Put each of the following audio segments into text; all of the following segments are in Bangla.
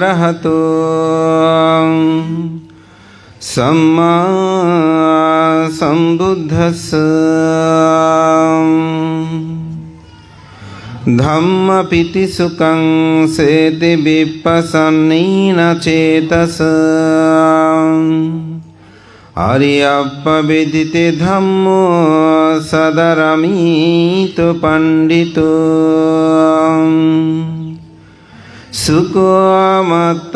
අරහතු. සම්මා සම්බුද්දස්ස. ධම්ම පිටිසුකං සේති විප්පසන්නීන චේතස. අරියප්පබෙදිතේ ධම්මෝ සදරමීතු පණ්ඩිතෝ. සුකෝමත්තයත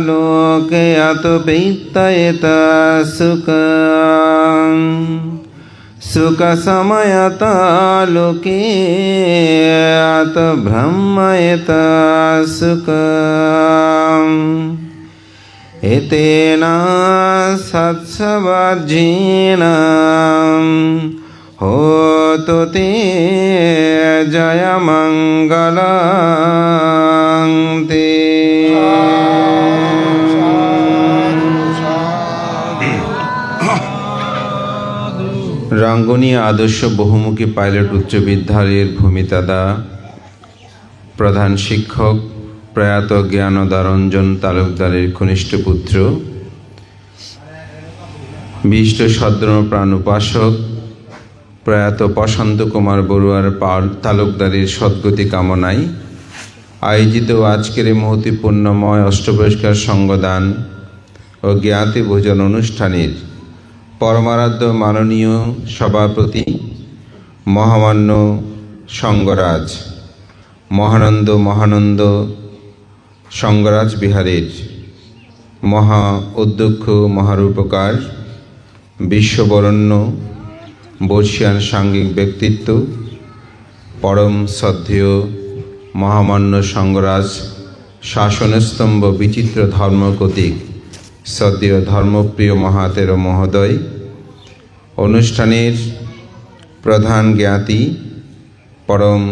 ලෝකේ අතු පිත්තයත සුකං සුක සමයත ලෝකේ අත බ්‍රහ්මයත සුකං එතේන සත්සවජීනම් ते जयमङ्गलं ते রাঙ্গনীয় আদর্শ বহুমুখী পাইলট উচ্চ বিদ্যালয়ের ভূমিদাদা প্রধান শিক্ষক প্রয়াত জ্ঞানদারঞ্জন তালুকদারের কনিষ্ঠ পুত্র বিষ্ট সদ্রপ্রাণ উপাসক প্রয়াত প্রশান্ত কুমার বড়ুয়ার পাল তালুকদারের সদ্গতি কামনায় আয়োজিত আজকের এই মহতিপূর্ণময় অষ্টপুরস্কার সঙ্গদান ও জ্ঞাতি ভোজন অনুষ্ঠানের পরমারাধ্য মাননীয় সভাপতি মহামান্য সঙ্গরাজ, মহানন্দ মহানন্দ সঙ্গরাজ বিহারের মহা অধ্যক্ষ মহারূপকার বিশ্ববরণ্য বর্ষিয়ান সাঙ্গিক ব্যক্তিত্ব, পরম শ্রদ্ধেয় মহামান্য সঙ্গরাজ, শাসনস্তম্ভ বিচিত্র ধর্মকতিক শ্রদ্ধেয় ধর্মপ্রিয় মহাতের মহোদয়, অনুষ্ঠানের প্রধান জ্ঞাতি, পরম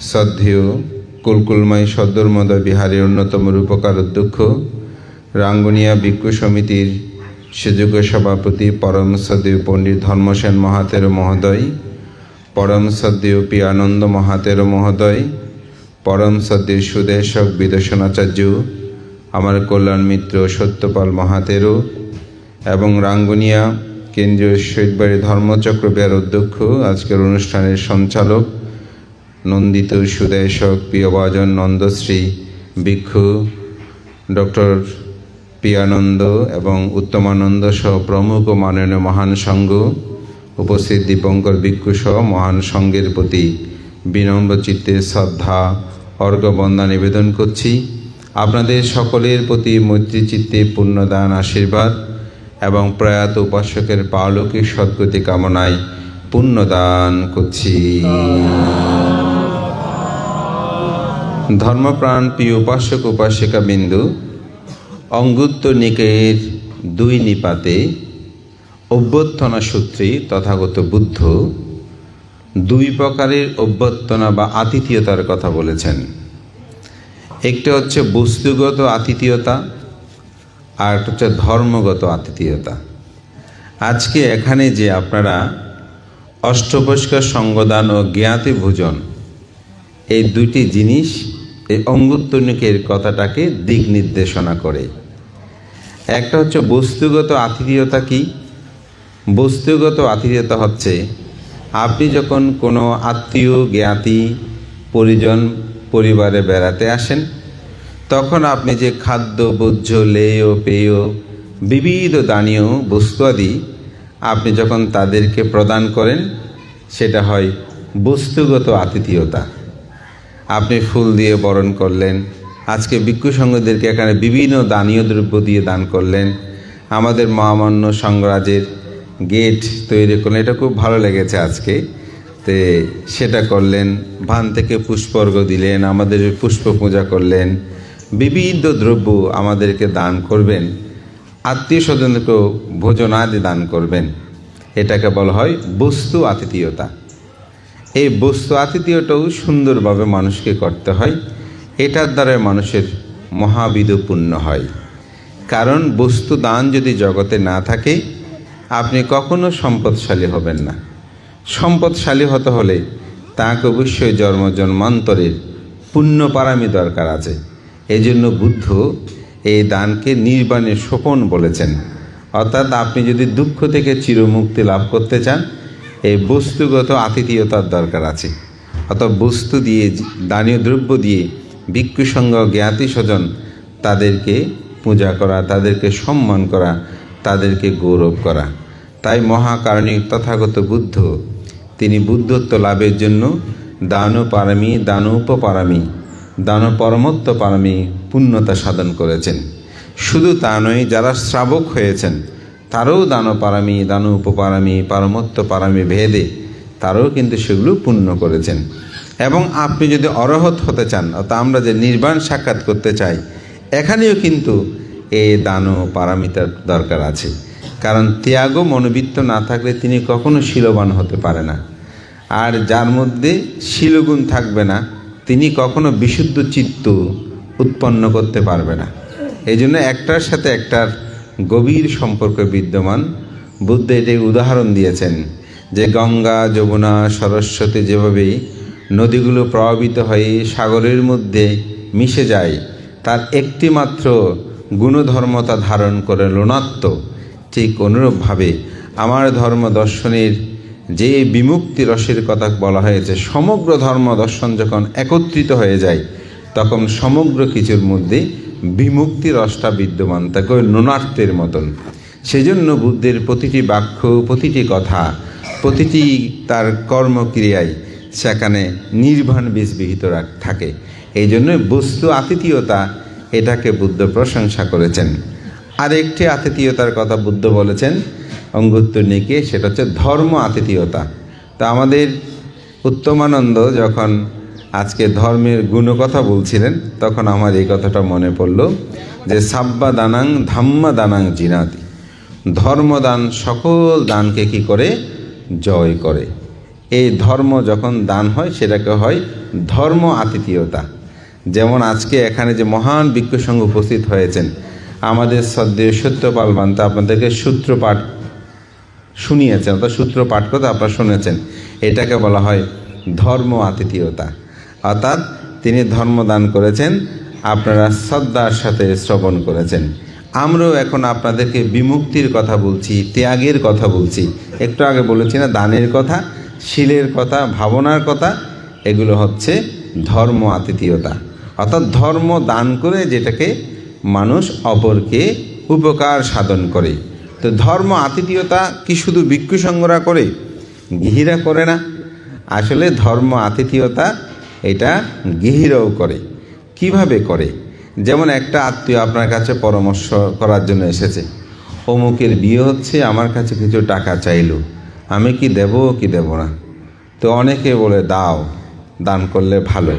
শ্রদ্ধেয় কুলকুলময় সদ্দর্মদয় বিহারের অন্যতম রূপকার অধ্যক্ষ, রাঙ্গুনিয়া ভিক্ষু সমিতির সুযোগ্য সভাপতি পরম শ্রদ্ধেয় পণ্ডিত ধর্মসেন মহাতের মহোদয় পরম শ্রদ্ধেয় পিয়ানন্দ মহাতের মহোদয় পরম শ্রদ্ধেয় সুদেশক বিদর্শনাচার্য আমার কল্যাণ মিত্র সত্যপাল মহাতেরও এবং রাঙ্গুনিয়া কেন্দ্রীয় শহীদবাড়ি ধর্মচক্র বিহার অধ্যক্ষ, আজকের অনুষ্ঠানের সঞ্চালক নন্দিত সুদেশক প্রিয়ভাজন নন্দশ্রী ভিক্ষু, ডক্টর পিয়ানন্দ এবং উত্তমানন্দ সহ প্রমুখ ও মাননীয় মহান সংঘ উপস্থিত দীপঙ্কর ভিক্ষু সহ মহান সংঘের প্রতি বিনম্র চিত্তে শ্রদ্ধা, অর্ঘ্যবন্দা নিবেদন করছি। আপনাদের সকলের প্রতি মৈত্রী চিত্তে পুণ্যদান আশীর্বাদ এবং প্রয়াত উপাসকের পালকিক সদ্গতি কামনায় পুণ্যদান করছি। ধর্মপ্রাণ প্রিয় উপাসক উপাসিকা বিন্দু অঙ্গুত্ত নিকের দুই নিপাতে অভ্যর্থনা সূত্রে তথাগত বুদ্ধ দুই প্রকারের অভ্যর্থনা বা আতিথীয়তার কথা বলেছেন। একটা হচ্ছে বস্তুগত আতিথীয়তা, আর একটা হচ্ছে ধর্মগত আতিথীয়তা। আজকে এখানে যে আপনারা অষ্টপরিষ্কার সঙ্গদান ও জ্ঞাতি ভোজন এই দুইটি জিনিস এই অঙ্গুত্তনিকের কথাটাকে দিক নির্দেশনা করে। একটা হচ্ছে বস্তুগত আতিথেয়তা কি? বস্তুগত আতিথেয়তা হচ্ছে আপনি যখন কোনো আত্মীয়, জ্ঞাতি, পরিজন, পরিবারে বেড়াতে আসেন, তখন আপনি যে খাদ্য ভোজ্য লেয়, পেয়, বিবিধ দানীয় বস্তু আদি আপনি যখন তাদেরকে প্রদান করেন, সেটা হয় বস্তুগত আতিথেয়তা। আপনি ফুল দিয়ে বরণ করলেন। আজকে ভিক্ষু সংঘদেরকে এখানে বিভিন্ন দানীয় দ্রব্য দিয়ে দান করলেন। আমাদের মহামান্য সংরাজের গেট তৈরি করলেন। এটা খুব ভালো লেগেছে আজকে। তে সেটা করলেন, ভান থেকে পুষ্পর্গ দিলেন, আমাদের পুষ্প পূজা করলেন। বিবিধ দ্রব্য আমাদেরকে দান করবেন। আত্মীয় স্বজনকেও ভোজনাদি দান করবেন। এটাকে বলা হয় বস্তু আতিথীয়তা। এই বস্তু আতিথীয়টাও সুন্দরভাবে মানুষকে করতে হয়। এটার দ্বারা মানুষের মহাবিদ পুণ্য হয়। কারণ বস্তু দান যদি জগতে না থাকে, আপনি কখনো সম্পদশালী হবেন না। সম্পদশালী হতে হলে তাকে অবশ্যই জন্ম জন্মান্তরের পুণ্য পারামি দরকার আছে। এই জন্য বুদ্ধ এই দানকে নির্বাণের সোপন বলেছেন। অর্থাৎ আপনি যদি দুঃখ থেকে চিরমুক্তি লাভ করতে চান এই বস্তুগত আতিথীয়তার দরকার আছে। অর্থাৎ বস্তু দিয়ে, দানীয় দ্রব্য দিয়ে ভিক্ষু সঙ্গ জ্ঞাতি স্বজন তাদেরকে পূজা করা, তাদেরকে সম্মান করা, তাদেরকে গৌরব করা। তাই মহাকারণিক তথাগত বুদ্ধ, তিনি বুদ্ধত্ব লাভের জন্য দান পারমী দান উপপারমী দান পরমত্ব পারমী পুণ্যতা সাধন করেছেন। শুধু তা নয়, যারা শ্রাবক হয়েছেন তারাও দান পারামি দান উপপারামি পারমত্ব পারামি ভেদে তারাও কিন্তু সেগুলো পূর্ণ করেছেন। এবং আপনি যদি অরহত হতে চান, অর্থাৎ আমরা যে নির্বাণ সাক্ষাৎ করতে চাই, এখানেও কিন্তু এই দান ও পারামিতার দরকার আছে। কারণ ত্যাগ মনোবৃত্ত না থাকলে তিনি কখনো শিলবান হতে পারে না। আর যার মধ্যে শিলগুণ থাকবে না, তিনি কখনো বিশুদ্ধ চিত্ত উৎপন্ন করতে পারবে না। এই জন্য একটার সাথে একটার গভীর সম্পর্ক বিদ্যমান। বুদ্ধ এটি উদাহরণ দিয়েছেন যে গঙ্গা, যমুনা, সরস্বতী যেভাবে নদীগুলো প্রভাবিত হয়ে সাগরের মধ্যে মিশে যায়, তার একটিমাত্র গুণধর্মতা ধারণ করে লোনাত্ম। ঠিক অনুরূপভাবে আমার ধর্ম দর্শনের যে বিমুক্তি রসের কথা বলা হয়েছে, সমগ্র ধর্ম দর্শন যখন একত্রিত হয়ে যায়, তখন সমগ্র কিছুর মধ্যে বিমুক্তি রসটা বিদ্যমান, তাকে নোনার্থের মতন। সেজন্য বুদ্ধের প্রতিটি বাক্য, প্রতিটি কথা, প্রতিটি তার কর্মক্রিয়ায় সেখানে নির্বাণ বীজবিহিত রাখ- থাকে। এই জন্য বস্তু আতিথীয়তা এটাকে বুদ্ধ প্রশংসা করেছেন। আর একটি আতিথীয়তার কথা বুদ্ধ বলেছেন অঙ্গুত্তরণীকে সেটা হচ্ছে ধর্ম আতিথীয়তা। তা আমাদের উত্তমানন্দ যখন আজকে ধর্মের গুণকথা বলছিলেন, তখন আমার এই কথাটা মনে পড়ল যে, সাব্বা দানাং ধাম্মা দানাং জিনাতি। ধর্মদান সকল দানকে কি করে? জয় করে। এই ধর্ম যখন দান হয়, সেটাকে হয় ধর্ম আতিথীয়তা। যেমন আজকে এখানে যে মহান বিজ্ঞসংঘ উপস্থিত হয়েছেন, আমাদের শ্রদ্ধেয় সত্যপাল বান্তা আপনাদেরকে সূত্রপাঠ শুনিয়েছেন, অর্থাৎ সূত্র পাঠ করতে আপনারা শুনেছেন। এটাকে বলা হয় ধর্ম আতিথীয়তা। অর্থাৎ তিনি ধর্ম দান করেছেন, আপনারা শ্রদ্ধার সাথে শ্রবণ করেছেন। আমরাও এখন আপনাদেরকে বিমুক্তির কথা বলছি, ত্যাগের কথা বলছি। একটু আগে বলেছি না, দানের কথা, শিলের কথা, ভাবনার কথা, এগুলো হচ্ছে ধর্ম আতিথীয়তা। অর্থাৎ ধর্ম দান করে যেটাকে মানুষ অপরকে উপকার সাধন করে। তো ধর্ম আতিথীয়তা কি শুধু ভিক্ষু সংগ্রহ করে? গৃহীরা করে না। আসলে ধর্ম আতিথীয়তা এটা গৃহীরাও করে। কীভাবে করে? যেমন একটা আত্মীয় আপনার কাছে পরামর্শ করার জন্য এসেছে, অমুকের বিয়ে হচ্ছে, আমার কাছে কিছু টাকা চাইলো। আমি কি দেব কি দেব না? তো অনেকে বলে, দাও, দান করলে ভালো।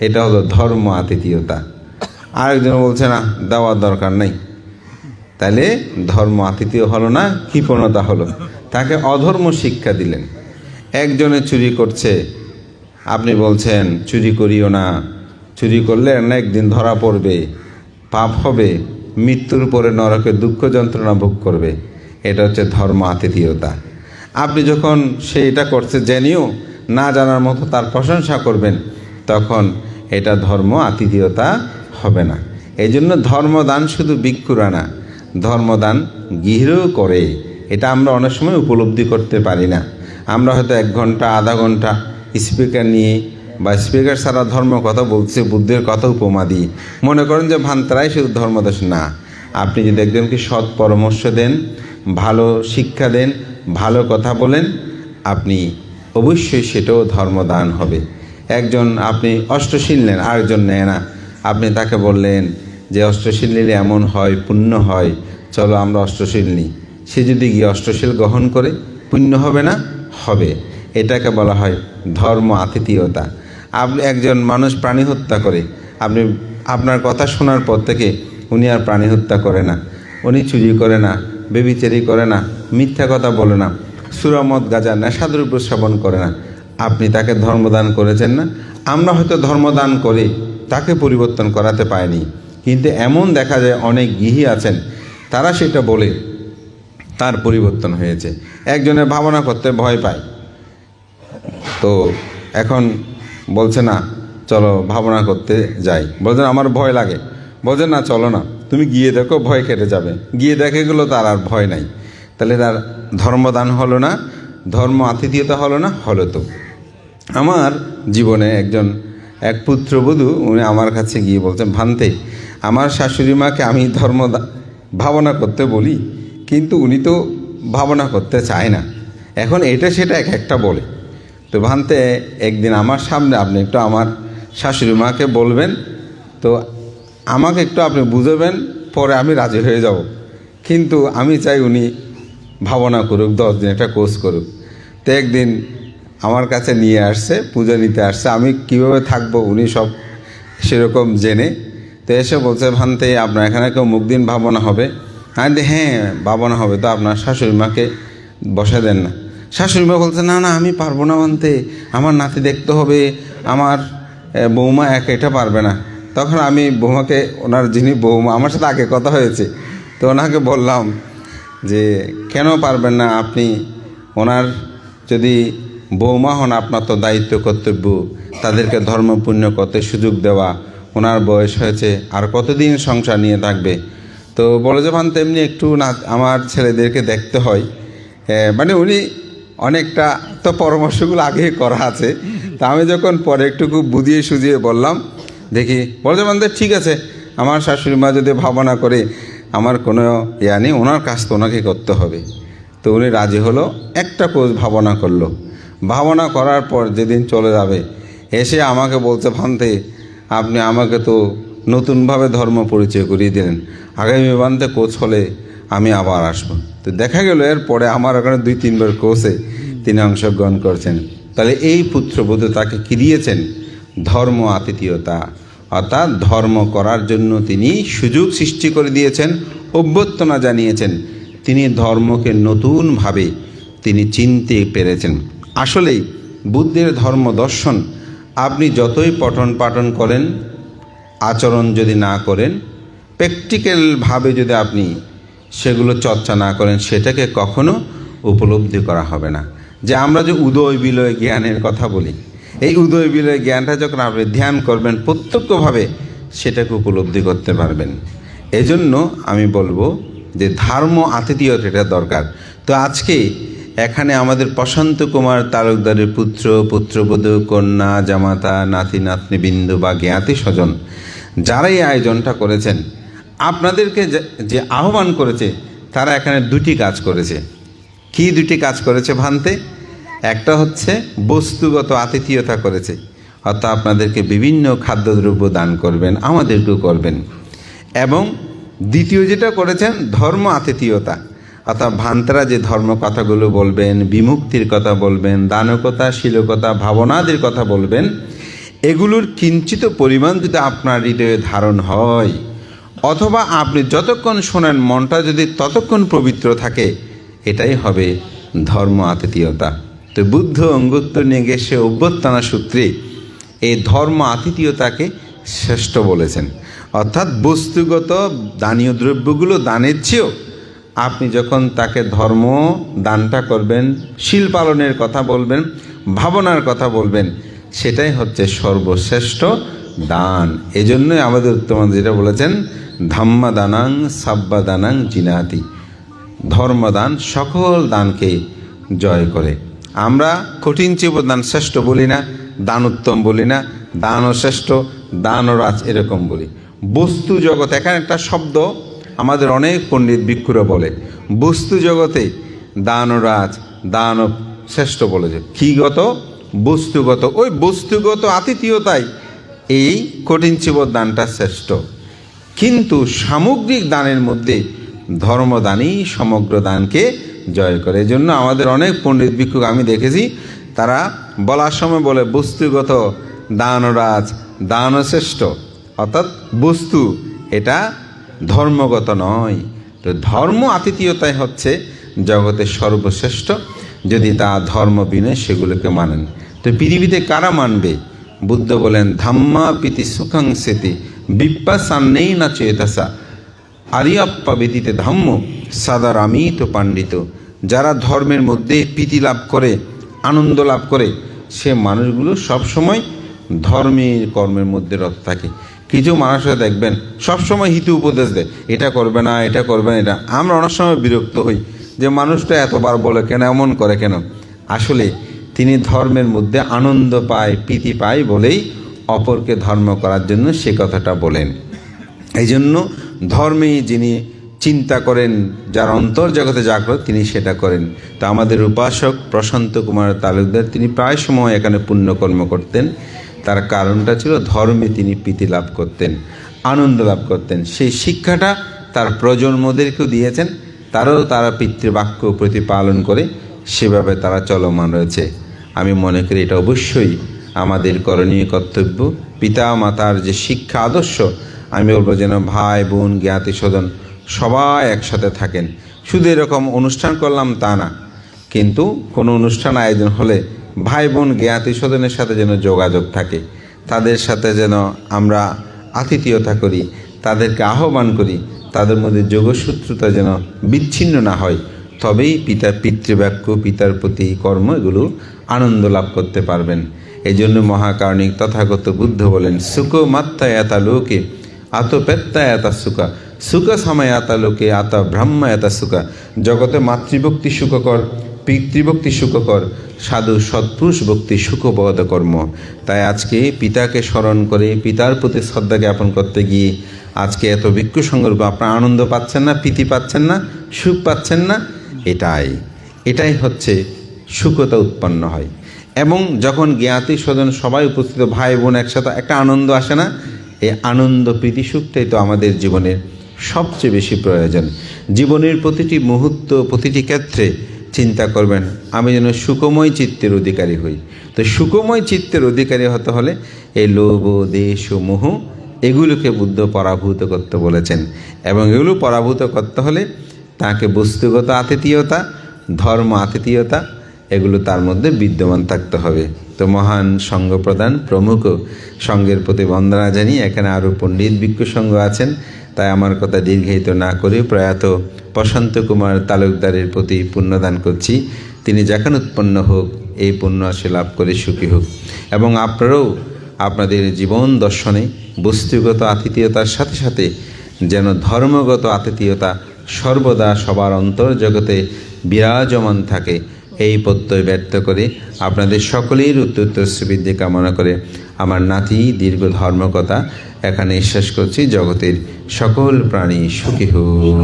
এটা হলো ধর্ম আতিথীয়তা। আরেকজন বলছে, না, দেওয়ার দরকার নেই। তাহলে ধর্ম আতিথেয় হলো না কৃপণতা হলো। তাকে অধর্ম শিক্ষা দিলেন। একজনে চুরি করছে আপনি বলছেন, চুরি করিও না। চুরি করলে না একদিন ধরা পড়বে, পাপ হবে, মৃত্যুর পরে নরকে দুঃখ যন্ত্রণা ভোগ করবে। এটা হচ্ছে ধর্ম আতিথেয়তা। আপনি যখন সে এটা করছে জেনেও না জানার মতো তার প্রশংসা করবেন, তখন এটা ধর্ম আতিথেয়তা হবে না। এই জন্য ধর্মদান শুধু ভিক্ষুরা না, ধর্মদান গৃহেও করে। এটা আমরা অনেক সময় উপলব্ধি করতে পারি না। আমরা হয়তো এক ঘণ্টা, আধা ঘণ্টা স্পিকার নিয়ে বা স্পিকার ছাড়া ধর্ম কথা বলছে, বুদ্ধের কথা উপমা দিই মনে করেন যে ভান্তারাই শুধু ধর্মদাস না। আপনি যদি একজনকে সৎ পরামর্শ দেন, ভালো শিক্ষা দেন, ভালো কথা বলেন, আপনি অবশ্যই সেটাও ধর্মদান হবে। একজন আপনি অষ্টশীল নেন, আরেকজন নেয় না। আপনি তাকে বললেন যে অষ্টশীল নিলে এমন হয়, পুণ্য হয়, চলো আমরা অষ্টশীল নিই। সে যদি গিয়ে অষ্টশীল গ্রহণ করে, পুণ্য হবে না? হবে। এটাকে বলা হয় ধর্ম আতিথীয়তা। আপনি একজন মানুষ প্রাণী হত্যা করে, আপনি আপনার কথা শোনার পর থেকে উনি আর প্রাণী হত্যা করে না। উনি চুরি করে না, বেবিচারি করে না, মিথ্যা কথা বলে না সুরামত গাজা, নেশাদ্রব্য সেবন করে না। আপনি তাকে ধর্মদান করেছেন না। আমরা হয়তো ধর্মদান করে তাকে পরিবর্তন করাতে পারিনি। কিন্তু এমন দেখা যায় অনেক গৃহী আছেন, তারা সেটা বলে তার পরিবর্তন হয়েছে। একজনের ভাবনা করতে ভয় পায়। তো এখন বলছে না, চলো ভাবনা করতে যাই। বলছেন আমার ভয় লাগে। বলছেন না, চলো না। তুমি গিয়ে দেখো, ভয় কেটে যাবে। গিয়ে দেখে গেলো, তার আর ভয় নাই। তাহলে তার ধর্মদান হলো না, ধর্ম আতিথিয়তা হলো না, হলো তো। আমার জীবনে একজন, এক পুত্রবধূ উনি আমার কাছে গিয়ে বলছেন, ভান্তে, আমার শাশুড়ি মাকে আমি ধর্ম ভাবনা করতে বলি, কিন্তু উনি তো ভাবনা করতে চায় না। এখন এটা সেটা এক একটা বলে। তো ভান্তে একদিন আমার সামনে আপনি একটু আমার শাশুড়ি মাকে বলবেন, তো আমাকে একটু আপনি বুঝাবেন, পরে আমি রাজি হয়ে যাব। কিন্তু আমি চাই উনি ভাবনা করুক, দশ দিন একটা কোর্স করুক। তো একদিন আমার কাছে নিয়ে আসছে, পুজো নিতে আসছে, আমি কীভাবে থাকব উনি সব সেরকম জেনে। তো এসে বলছে, ভান্তে, আপনার এখানে কেউ মুখ দিন ভাবনা হবে? আমি হ্যাঁ ভাবনা হবে, তো আপনার শাশুড়ি মাকে বসে দেন না। শাশুড়ি মা বলছে না না, আমি পারব না মানতে। আমার নাতি দেখতে হবে। আমার বৌমা এক, এটা পারবে না। তখন আমি বৌমাকে, ওনার যিনি বৌমা, আমার সাথে আগে কথা হয়েছে। তো ওনাকে বললাম যে, কেন পারবেন না আপনি? ওনার যদি বৌমা হন আপনার তো দায়িত্ব, কর্তব্য, তাদেরকে ধর্ম পুণ্য করতে সুযোগ দেওয়া, ওনার বয়স হয়েছে, আর কতদিন সংসার নিয়ে থাকবে? তো বলে যে ভান তেমনি একটু না, আমার ছেলেদেরকে দেখতে হয়। মানে উনি অনেকটা তো পরামর্শগুলো আগেই করা আছে। তা আমি যখন পরে একটু বুঝিয়ে সুজিয়ে বললাম, দেখি বলছে মানে ঠিক আছে। আমার শাশুড়ি মা যদি ভাবনা করে, আমার কোনো ইয়া নেই, ওনার কাজ তো ওনাকে করতে হবে। তো উনি রাজি হলো, একটা কোচ ভাবনা করল। ভাবনা করার পর যেদিন চলে যাবে, এসে আমাকে বলতে ভান্তে, আপনি আমাকে তো নতুনভাবে ধর্ম পরিচয় করিয়ে দিলেন। আগামী বান্তে কোচ হলে আমি আবার আসব। তো দেখা গেল, এরপরে আমার ওখানে দুই তিনবার কোচে তিনি অংশগ্রহণ করছেন। তাহলে এই পুত্রবধূ তাকে কি দিয়েছেন? ধর্ম আতিথীয়তা। অর্থাৎ ধর্ম করার জন্য তিনি সুযোগ সৃষ্টি করে দিয়েছেন, অভ্যর্থনা জানিয়েছেন। তিনি ধর্মকে নতুনভাবে তিনি চিনতে পেরেছেন। আসলেই বুদ্ধের ধর্ম দর্শন, আপনি যতই পঠন পাঠন করেন, আচরণ যদি না করেন প্র্যাকটিক্যালভাবে যদি আপনি সেগুলো চর্চা না করেন, সেটাকে কখনো উপলব্ধি করা হবে না। যে আমরা যে উদয় বিলয় জ্ঞানের কথা বলি, এই উদয় বিলয় জ্ঞানটা যখন আপনি ধ্যান করবেন, প্রত্যক্ষভাবে সেটাকে উপলব্ধি করতে পারবেন। এজন্য আমি বলব যে ধর্ম আতিথিয়তা এটা দরকার। তো আজকে এখানে আমাদের প্রশান্ত কুমার তালুকদারের পুত্র, পুত্রবধূ, কন্যা, জামাতা, নাতি, নাতনি, বিন্দু বা জ্ঞাতি স্বজন যারা এই আয়োজনটা করেছেন আপনাদেরকে যে- আহ্বান করেছে, তারা এখানে দুটি কাজ করেছে। কি দুটি কাজ করেছে ভান্তে? একটা হচ্ছে বস্তুগত আতিথিয়তা করেছে। অর্থাৎ আপনাদেরকে বিভিন্ন খাদ্যদ্রব্য দান করবেন, আমাদেরকেও করবেন। এবং দ্বিতীয় যেটা করেছেন, ধর্ম আতিথিয়তা। অর্থাৎ ভান্তারা যে ধর্ম কথাগুলো বলবেন, বিমুক্তির কথা বলবেন, দানকতা, শিলকতা, ভাবনাদের কথা বলবেন, এগুলোর কিঞ্চিত পরিমাণ যদি আপনার হৃদয়ে ধারণ হয় অথবা আপনি যতক্ষণ শোনেন, মনটা যদি ততক্ষণ পবিত্র থাকে, এটাই হবে ধর্ম আতিথীয়তা। তো বুদ্ধ অঙ্গুত্ব নিয়ে গিয়ে সে অভ্যর্থনা সূত্রে এই ধর্ম আতিথীয়তাকে শ্রেষ্ঠ বলেছেন। অর্থাৎ বস্তুগত দানীয় দ্রব্যগুলো দানের চেয়েও আপনি যখন তাকে ধর্ম দানটা করবেন, শিল পালনের কথা বলবেন, ভাবনার কথা বলবেন, সেটাই হচ্ছে সর্বশ্রেষ্ঠ দান। এজন্যই আমাদের উত্তম যেটা বলেছেন ধাম্মা দানাং সাব্বা দানাং জিনাতি। ধর্মদান সকল দানকে জয় করে। আমরা কঠিন দান শ্রেষ্ঠ বলি না দান উত্তম বলি না, দানও শ্রেষ্ঠ, দানও রাজ এরকম বলি। বস্তু জগৎ এখানে একটা শব্দ আমাদের অনেক পণ্ডিত ভিক্ষুরা বলে। বস্তু জগতে দানরাজ দান শ্রেষ্ঠ বলেছে কিগত বস্তুগত, ওই বস্তুগত আতিথীয়তাই এই কঠিন দানটা শ্রেষ্ঠ। কিন্তু সামগ্রিক দানের মধ্যে ধর্মদানই সমগ্র দানকে জয় করে। জন্য আমাদের অনেক পণ্ডিত ভিক্ষুক আমি দেখেছি, তারা বলার সময় বলে, বস্তুগত দানরাজ দানশ্রেষ্ঠ, অর্থাৎ বস্তু এটা ধর্মগত নয়। তো ধর্ম আতিথীয়তাই হচ্ছে জগতের সর্বশ্রেষ্ঠ, যদি তা ধর্ম বিনয় সেগুলোকে মানেন। তো পৃথিবীতে কারা মানবে? বুদ্ধ বলেন, ধাম্মা পিতি সুখং সেতি বিপ্পাসান্নেই না চেতাসা। আরিয়াপ্পা ব্যতীতে ধম্ম সাদা রামিত পাণ্ডিত যারা ধর্মের মধ্যে প্রীতি লাভ করে, আনন্দ লাভ করে, সে মানুষগুলো সবসময় ধর্মের কর্মের মধ্যে রত থাকে। কিছু মানুষরা দেখবেন, সবসময় হিতু উপদেশ দেয়, এটা করবে না, এটা করবে না, এটা। আমরা অনেক সময় বিরক্ত হই যে মানুষটা এতবার বলে কেন, এমন করে কেন? আসলে তিনি ধর্মের মধ্যে আনন্দ পায়, প্রীতি পায় বলেই অপরকে ধর্ম করার জন্য সে কথাটা বলেন। এই জন্য ধর্মে যিনি চিন্তা করেন, যার অন্তর জগতে জাগ্রত, তিনি সেটা করেন। তো আমাদের উপাসক প্রশান্ত কুমার তালুকদার, তিনি প্রায় সময় এখানে পুণ্যকর্ম করতেন। তার কারণটা ছিল ধর্মে তিনি প্রীতি লাভ করতেন, আনন্দ লাভ করতেন। সেই শিক্ষাটা তার প্রজন্মদেরকেও দিয়েছেন, তারও তারা পিতৃবাক্য প্রতিপালন করে সেভাবে তারা চলমান রয়েছে। আমি মনে করি এটা অবশ্যই আমাদের করণীয় কর্তব্য। পিতা, মাতার যে শিক্ষা আদর্শ, আমি বলব যেন ভাই, বোন, জ্ঞাতি, স্বজন সবাই একসাথে থাকেন। শুধু এরকম অনুষ্ঠান করলাম তা না, কিন্তু কোনো অনুষ্ঠান আয়োজন হলে ভাই, বোন, জ্ঞাতি, স্বজনের সাথে যেন যোগাযোগ থাকে। তাদের সাথে যেন আমরা আতিথেয়তা করি, তাদেরকে আহ্বান করি, তাদের মধ্যে যোগসূত্রতা যেন বিচ্ছিন্ন না হয়, তবেই পিতার পিতৃবাক্য, পিতার প্রতি কর্ম এগুলো আনন্দ লাভ করতে পারবেন। এই জন্য মহাকারণিক তথাগত বুদ্ধ বলেন সুখ মাত্তায়াতা লোকে, আত পেত্তা এতা সুখা সুখ সামায়াতা লোকে, আতা ব্রাহ্মায়াতা সুখা জগতে মাতৃভক্তি সুখকর, পিতৃভক্তি সুখকর, সাধু সৎপুরুষ ভক্তি সুখবদ কর্ম। তাই আজকে পিতাকে স্মরণ করে পিতার প্রতি শ্রদ্ধা জ্ঞাপন করতে গিয়ে আজকে এত ভিক্ষু সংগ্রহ আপনার আনন্দ পাচ্ছেন না, প্রীতি পাচ্ছেন না, সুখ পাচ্ছেন না? এটাই এটাই হচ্ছে সুখতা উৎপন্ন হয়। এবং যখন জ্ঞাতি স্বজন সবাই উপস্থিত, ভাই বোন একসাথে, একটা আনন্দ আসে না? এই আনন্দ প্রীতি সুখটাই তো আমাদের জীবনের সবচেয়ে বেশি প্রয়োজন। জীবনের প্রতিটি মুহূর্ত, প্রতিটি ক্ষেত্রে চিন্তা করবেন, আমি যেন সুখময় চিত্তের অধিকারী হই। তো সুখময় চিত্তের অধিকারী হতে হলে এই লোভ, দেশ ও মোহ, এগুলোকে বুদ্ধ পরাভূত করতে বলেছেন। এবং এগুলো পরাভূত করতে হলে তাকে বস্তুগত আতিথীয়তা, ধর্ম আতিথীয়তা এগুলো তার মধ্যে বিদ্যমান থাকতে হবে। তো মহান সঙ্গ প্রদান প্রমুখ সঙ্গের প্রতি বন্দনা জানিয়ে এখানে আরও পণ্ডিত ভিক্ষু সঙ্গ আছেন। তাই আমার কথা দীর্ঘায়িত না করে প্রয়াত প্রশান্ত কুমার তালুকদারের প্রতি পুণ্যদান করছি। তিনি যেখানে উৎপন্ন হোক, এই পুণ্য আসে লাভ করে সুখী হোক। এবং আপনারাও আপনাদের জীবন দর্শনে বস্তুগত আতিথেয়তার সাথে সাথে যেন ধর্মগত আতিথেয়তা সর্বদা সবার অন্তর্জগতে বিরাজমান থাকে। এই প্রত্যয় ব্যর্থ করে আপনাদের সকলের উত্তর সুবৃদ্ধি কামনা করে আমার নাতি দীর্ঘ ধর্মকথা এখানে বিশ্বাস করছি। জগতের সকল প্রাণী সুখী হোক।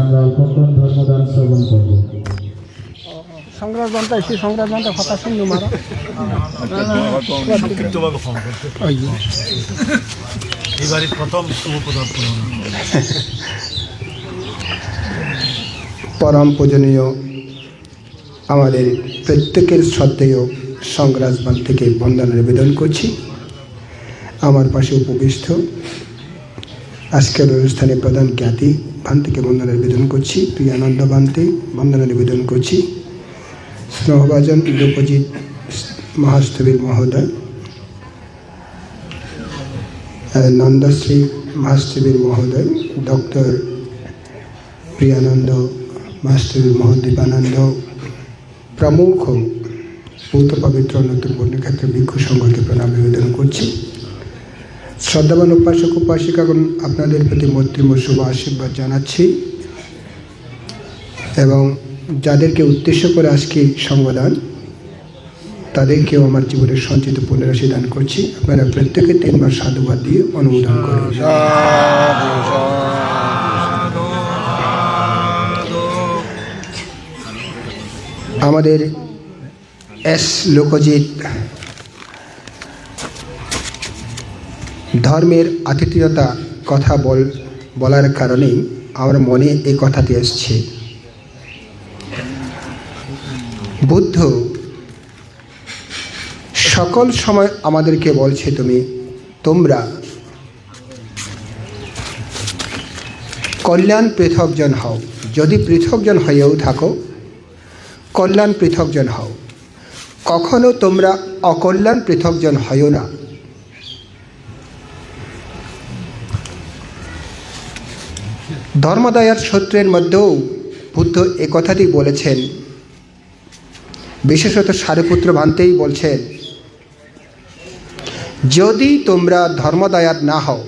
আমরা অল্পক্ষণ ধর্মদান শ্রবণ করব। সংগ্রাম এসে কথা শুনলো। এবারে প্রথম পরম পূজনীয়, আমাদের প্রত্যেকের শ্রদ্ধেয় সংরাজবান থেকে বন্দনা নিবেদন করছি। আমার পাশে উপবিষ্ট, আজকের অনুষ্ঠানে প্রধান জ্ঞাতি ভান থেকে বন্দনা নিবেদন করছি। প্রিয়ানন্দ ভান্তে, বন্দনা নিবেদন করছি। স্নেহভাজন দ্রৌপদী মহাস্তবীর মহোদয় নন্দশ্রী মহাস্তবীর মহোদয়, ডক্টর প্রিয়ানন্দ মাস্টার মহদীপানন্দ প্রমুখ ভূত পবিত্র নতুন বর্ণক্ষেত্র ভিক্ষু সংঘকে প্রণাম নিবেদন করছি। শ্রদ্ধাবান উপাসক, উপাসিকাগণ, আপনাদের প্রতি মৈত্রীম শুভ আশীর্বাদ জানাচ্ছি এবং যাদেরকে উদ্দেশ্য করে আজকে সংবাদান তাদেরকেও আমার জীবনের সঞ্চিত পুনরাশি দান করছি। আপনারা প্রত্যেকে তিনবার সাধুবাদ দিয়ে অনুমোদন করুন। আমাদের এস লোকজিৎ ধর্মের আতিথেয়তা কথা বল বলার কারণেই আমার মনে এই কথাটি এসছে। বুদ্ধ, সকল সময় আমাদেরকে বলছে তুমি, তোমরা কল্যাণ পৃথকজন হও। যদি পৃথকজন হয়েও থাকো, কল্যাণ পৃথকজন হও। কখনো তোমরা অকল্যাণ পৃথকজন হয়ও না। ধর্মদায়ার সূত্রের মধ্যেও বুদ্ধ একথাটি বলেছেন বিশেষত সারিপুত্র ভান্তেই বলছেন, যদি তোমরা ধর্মদয়ার না হও,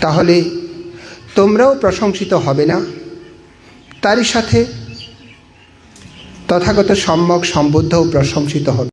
তাহলে তোমরাও প্রশংসিত হবে না। তারই সাথে তথাগত সম্যক সম্বুদ্ধও প্রশংসিত হবে।